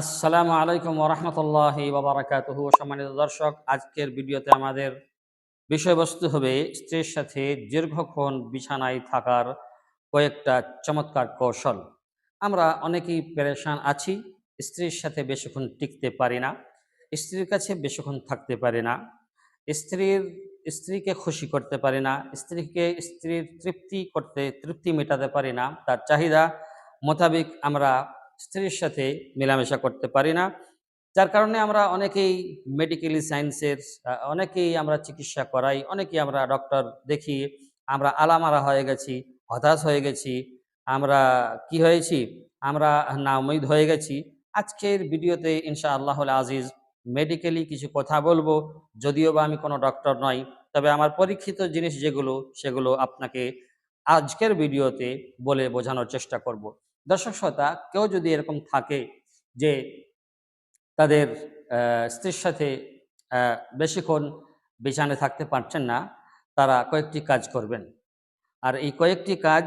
আসসালামু আলাইকুম ওরহমতুল্লাহ বাবারাকাতুহু সম্মানিত দর্শক, আজকের ভিডিওতে আমাদের বিষয়বস্তু হবে স্ত্রীর সাথে দীর্ঘক্ষণ বিছানায় থাকার কয়েকটা চমৎকার কৌশল। আমরা অনেকেই পেরেশান আছি, স্ত্রীর সাথে বেশিক্ষণ টিকতে পারি না, স্ত্রীর কাছে বেশিক্ষণ থাকতে পারি না, স্ত্রীর, স্ত্রীকে খুশি করতে পারি না, স্ত্রীকে, স্ত্রীর তৃপ্তি করতে, তৃপ্তি মেটাতে পারি না। তার চাহিদা মোতাবেক আমরা স্ত্রীর সাথে মেলামেশা করতে পারি না। যার কারণে আমরা অনেকেই মেডিকেলি সায়েন্সের অনেকেই আমরা চিকিৎসা করাই, অনেকেই আমরা ডক্টর দেখি, আমরা আলামারা হয়ে গেছি, হতাশ হয়ে গেছি, আমরা কি হয়েছি, আমরা নাউমিদ হয়ে গেছি। আজকের ভিডিওতে ইনশা আল্লাহ আজিজ মেডিকেলি কিছু কথা বলব, যদিও বা আমি কোনো ডক্টর নই, তবে আমার পরীক্ষিত জিনিস যেগুলো, সেগুলো আপনাকে আজকের ভিডিওতে বলে বোঝানোর চেষ্টা করব। দর্শক শ্রোতা, কেউ যদি এরকম থাকে যে তাদের স্ত্রীর সাথে বেশিক্ষণ বিছানে থাকতে পারছেন না, তারা কয়েকটি কাজ করবেন। আর এই কয়েকটি কাজ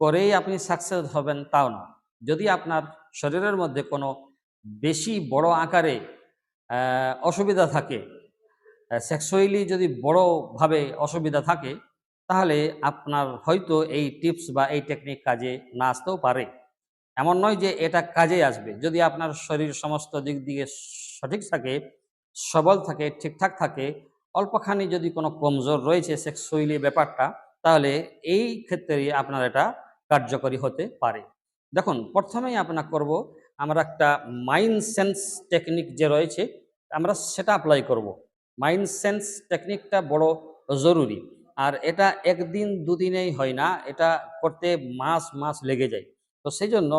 করেই আপনি সাকসেস হবেন তাও না। যদি আপনার শরীরের মধ্যে কোনো বেশি বড় আকারে অসুবিধা থাকে সেক্সুয়ালি যদি বড়ভাবে অসুবিধা থাকে তাহলে আপনার হয়তো এই টিপস বা এই টেকনিক কাজে না আসতেও পারে। এমন নয় যে এটা কাজে আসবে। যদি আপনার শরীর সমস্ত দিক দিয়ে সঠিক থাকে, সবল থাকে, ঠিকঠাক থাকে, অল্পখানি যদি কোনো কমজোর রয়েছে সেক্সুয়ালি ব্যাপারটা, তাহলে এই ক্ষেত্রে আপনার এটা কার্যকরী হতে পারে। দেখুন, প্রথমেই আপনার করব, আমরা একটা মাইন্ড সেন্স টেকনিক যে রয়েছে, আমরা সেটা অ্যাপ্লাই করব। মাইন্ড সেন্স টেকনিকটা বড় জরুরি। আর এটা একদিন দুদিনেই হয় না, এটা করতে মাস মাস লেগে যায়। তো সেই জন্য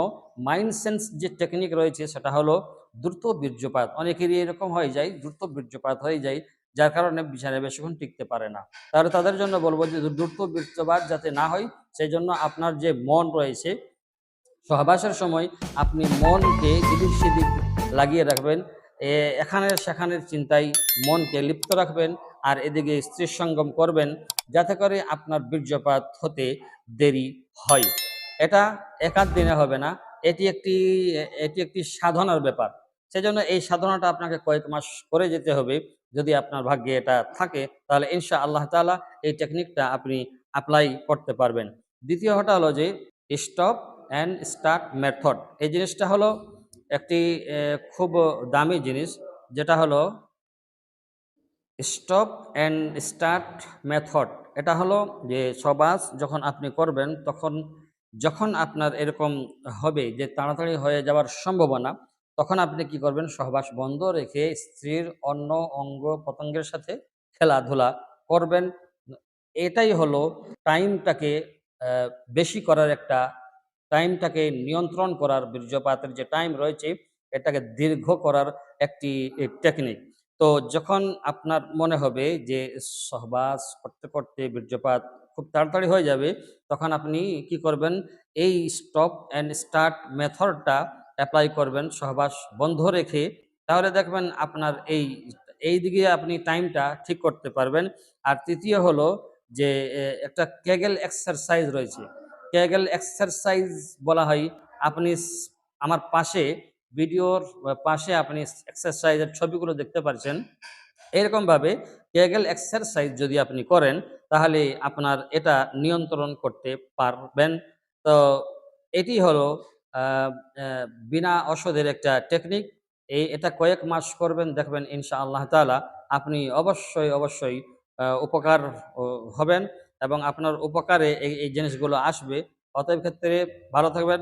মাইন্ড সেন্স যে টেকনিক রয়েছে সেটা হলো দ্রুত বীর্যপাত। অনেকেরই এরকম হয়ে যায়, দ্রুত বীর্যপাত হয়ে যায়, যার কারণে বিছানায় বেশিক্ষণ টিকতে পারে না। তাহলে তাদের জন্য বলব যে দ্রুত বীর্যপাত যাতে না হয় সেই জন্য আপনার যে মন রয়েছে, সহবাসের সময় আপনি মনকে এদিক সেদিক লাগিয়ে রাখবেন। এখানের সেখানের চিন্তায় মনকে লিপ্ত রাখবেন। আর এদিকে স্ত্রীর সঙ্গম করবেন যাতে করে আপনার বীর্যপাত হতে দেরি হয়। এটা একাধ দিনে হবে না। এটি একটি এটি একটি সাধনার ব্যাপার। সেজন্য এই সাধনাটা আপনাকে কয়েক মাস করে যেতে হবে। যদি আপনার ভাগ্যে এটা থাকে, তাহলে ইনশা আল্লাহ তাআলা এই টেকনিকটা আপনি অ্যাপ্লাই করতে পারবেন। দ্বিতীয়টা হলো যে স্টপ অ্যান্ড স্টার্ট মেথড এই জিনিসটা হলো একটি খুব দামি জিনিস। যেটা হলো স্টপ অ্যান্ড স্টার্ট মেথড এটা হলো যে সবাস যখন আপনি করবেন, তখন যখন আপনার এরকম হবে যে তাড়াতাড়ি হয়ে যাওয়ার সম্ভাবনা, তখন আপনি কি করবেন সহবাস বন্ধ রেখে স্ত্রীর অন্য অঙ্গ প্রত্যঙ্গের সাথে খেলাধুলা করবেন। এটাই হলো টাইমটাকে বেশি করার একটা টাইমটাকে নিয়ন্ত্রণ করার বীর্যপাতের যে টাইম রয়েছে, এটাকে দীর্ঘ করার একটি টেকনিক তো যখন আপনার মনে হবে যে সহবাস করতে করতে বীর্যপাত খুব তাড়াতাড়ি হয়ে যাবে, তখন আপনি কি করবেন? এই স্টপ অ্যান্ড স্টার্ট মেথডটা অ্যাপ্লাই করবেন, সহবাস বন্ধ রেখে। তাহলে দেখবেন আপনার এই এই দিকে আপনি টাইমটা ঠিক করতে পারবেন। আর তৃতীয় হলো যে একটা কেগেল এক্সারসাইজ রয়েছে। কেগেল এক্সারসাইজ বলা হয়, আপনি আমার পাশে ভিডিওর পাশে আপনি এক্সারসাইজের ছবিগুলো দেখতে পারছেন। এরকম ভাবে কেগেল এক্সারসাইজ যদি আপনি করেন, তাহলে আপনার এটা নিয়ন্ত্রণ করতে পারবেন। তো এটি হলো বিনা ওষুধের একটা টেকনিক এই, এটা কয়েক মাস করবেন, দেখবেন ইনশা আল্লাহ তাআলা আপনি অবশ্যই অবশ্যই উপকার হবেন এবং আপনার উপকারে এই জিনিসগুলো আসবে। অতএব ক্ষেত্রে ভালো থাকবেন।